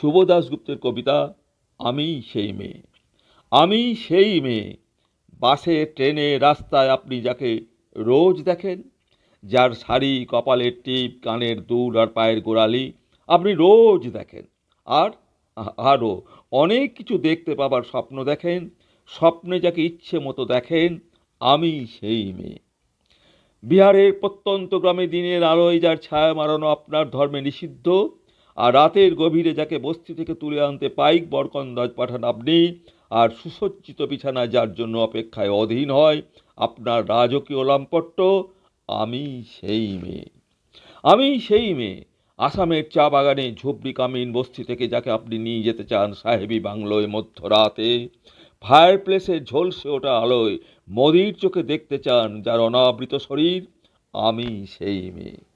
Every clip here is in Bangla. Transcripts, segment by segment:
শুভ দাশগুপ্তের কবিতা আমি সেই মেয়ে। আমি সেই মেয়ে। বাসে, ট্রেনে, রাস্তায় আপনি যাকে রোজ দেখেন, যার শাড়ি, কপালের টিপ, কানের দুল আর পায়ের গোড়ালি আপনি রোজ দেখেন। আর, আরও অনেক কিছু দেখতে পাবার স্বপ্ন দেখেন, স্বপ্নে যাকে ইচ্ছে মতো দেখেন আমি সেই মেয়ে। বিহারের প্রত্যন্ত গ্রামে দিনের আলোয় যার ছায়া মারানো আপনার ধর্মে নিষিদ্ধ আর রাতের গভীরে যাকে বস্তি থেকে তুলে আনতে পাইক বরকন্দাজ পাঠান আপনি, আর সুসজ্জিত বিছানা যার জন্য অপেক্ষায় অধীন হয়, আপনার রাজকীয় লাম্পট্য, আমি সেই মেয়ে। আমি সেই মেয়ে। আসামের চা বাগানে ঝুপড়ি কামিন বস্তি থেকে যাকে আপনি নিয়ে যেতে চান সাহেবী বাংলোয় মধ্যরাতে। ফায়ার প্লেসের ঝলসে ওঠা আলোয় মোদির চোখে দেখতে চান যার অনাবৃত শরীর, আমি সেই মেয়ে।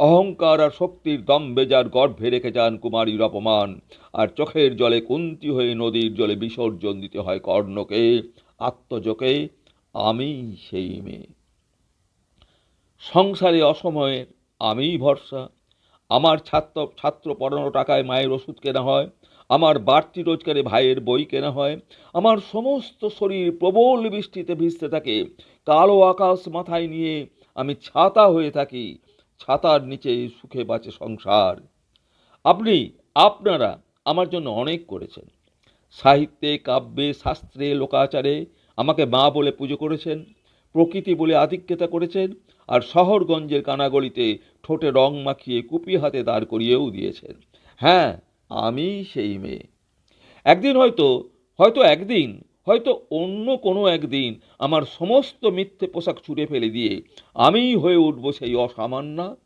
অহংকার আর শক্তির দম বেজার গর্ভে রেখে যান কুমারীর অপমান আর চোখের জলে কুন্তি হয়ে নদীর জলে বিসর্জন দিতে হয় কর্ণকে, আত্মজকে, আমি সেই মেয়ে। সংসারে অসময়ের আমিই ভরসা। আমার ছাত্র ছাত্র পড়ানো টাকায় মায়ের ওষুধ কেনা হয়, আমার বাড়তি রোজগারে ভাইয়ের বই কেনা হয়, আমার সমস্ত শরীর প্রবল বৃষ্টিতে ভিজতে থাকে, কালো আকাশ মাথায় নিয়ে আমি ছাতা হয়ে থাকি ছাতার নিচে সুখে বাঁচে সংসার। আপনি, আপনারা আমার জন্য অনেক করেছেন। সাহিত্যে, কাব্যে, শাস্ত্রে, লোকাচারে আমাকে মা বলে পুজো করেছেন, প্রকৃতি বলে আধিক্যতা করেছেন, আর শহরগঞ্জের কানাগলিতে ঠোঁটে রং মাখিয়ে কুপি হাতে দাঁড় করিয়েও দিয়েছেন। হ্যাঁ আমি সেই মেয়ে। একদিন হয়তো হয়তো একদিন হয়তো অন্য কোনো একদিন আমার সমস্ত মিথ্যে পোশাক ছুঁড়ে ফেলে দিয়ে আমিই হয়ে উঠব সেই অসামান্যা।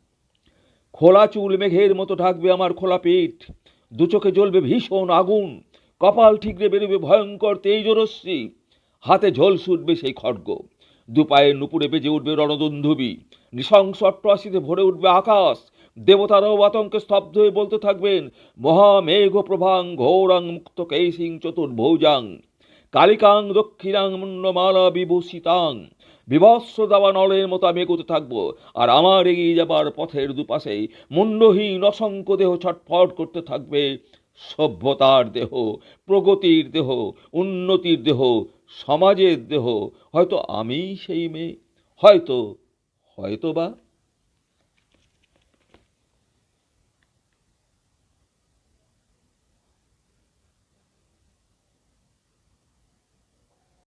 খোলা চুল মেঘের মতো ঢাকবে আমার খোলা পেট দু চোখে জ্বলবে ভীষণ আগুন। কপাল ঠিকরে বেরোবে ভয়ঙ্কর তেজরশ্মি। হাতে ঝোল ছুটবে সেই খড়গ। দু পায়ের নুপুরে বেজে উঠবে রণদুন্ধুবি। নৃশংস অট্টহাসিতে ভরে উঠবে আকাশ। দেবতারাও আতঙ্কে স্তব্ধ হয়ে বলতে থাকবেন মহামেঘ প্রভাং ঘোরাং মুক্ত কেসিং চতুর্ভৌজাং। কালিকাং দক্ষিণাং মুন্নমালা বিভূষিতাং। বিভৎস দাবা নলের মতো আমি এগোতে থাকব, আর আমার এগিয়ে যাবার পথের দুপাশে মুন্ডহীন অসংখ্য দেহ ছটফট করতে থাকবে। সভ্যতার দেহ, প্রগতির দেহ, উন্নতির দেহ, সমাজের দেহ, হয়তো আমি সেই মেয়ে, হয়তো হয়তো বা